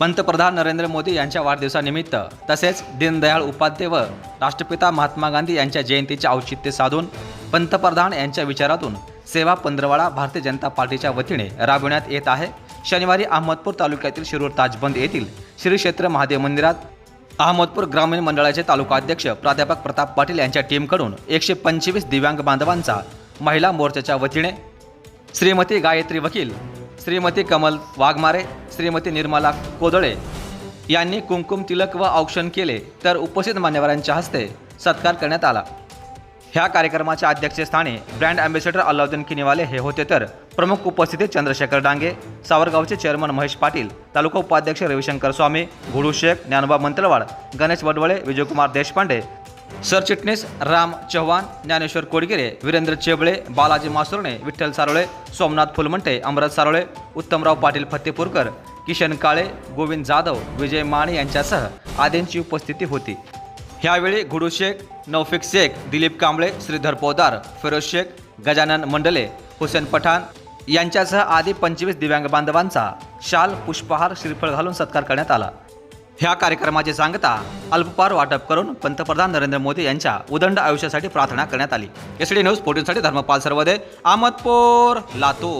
पंतप्रधान नरेंद्र मोदी यांच्या वाढदिवसानिमित्त तसेच दीनदयाळ उपाध्याय व राष्ट्रपिता महात्मा गांधी यांच्या जयंतीचे औचित्य साधून पंतप्रधान यांच्या विचारातून सेवा पंधरवाडा भारतीय जनता पार्टीच्या वतीने राबविण्यात येत आहे. शनिवारी अहमदपूर तालुक्यातील शिरूर ताजबंद येथील श्री क्षेत्र महादेव मंदिरात अहमदपूर ग्रामीण मंडळाचे तालुका अध्यक्ष प्राध्यापक प्रताप पाटील यांच्या टीमकडून एकशे पंचवीस दिव्यांग बांधवांचा महिला मोर्चाच्या वतीने श्रीमती गायत्री वकील श्रीमती कमल वाघमारे श्रीमती निर्मला कोदळे यांनी कुंकुम तिलक व औक्षण केले तर उपस्थित मान्यवरांच्या हस्ते सत्कार करण्यात आला. ह्या कार्यक्रमाच्या अध्यक्षस्थानी ब्रँड अँबॅसेडर अल्लाउद्दीन किनीवाले हे होते तर प्रमुख उपस्थितीत चंद्रशेखर डांगे सावरगावचे चेअरमन महेश पाटील तालुका उपाध्यक्ष रविशंकर स्वामी घुडू शेख ज्ञानोबा मंतलवाड गणेश वडवळे विजयकुमार देशपांडे सरचिटणीस राम चव्हाण ज्ञानेश्वर कोडगिरे वीरेंद्र चेबळे बालाजी मासुर्णे विठ्ठल सारोळे सोमनाथ फुलमंटे अमरत सारोळे उत्तमराव पाटील फत्तेपूरकर किशन काळे गोविंद जाधव विजय माने यांच्यासह आदींची उपस्थिती होती. ह्यावेळी गुडू शेख नौफिक शेख दिलीप कांबळे श्रीधर पोदार फिरोज शेख गजानन मंडले हुसेन पठाण यांच्यासह आदी पंचवीस दिव्यांग बांधवांचा शाल पुष्पहार श्रीफळ घालून सत्कार करण्यात आला. ह्या कार्यक्रमाचे सांगता अल्पपार वाटप करून पंतप्रधान नरेंद्र मोदी यांच्या उदंड आयुष्यासाठी प्रार्थना करण्यात आली. एस डी न्यूज फोर्टीनसाठी धर्मपाल सर्वदे अहमदपूर लातूर.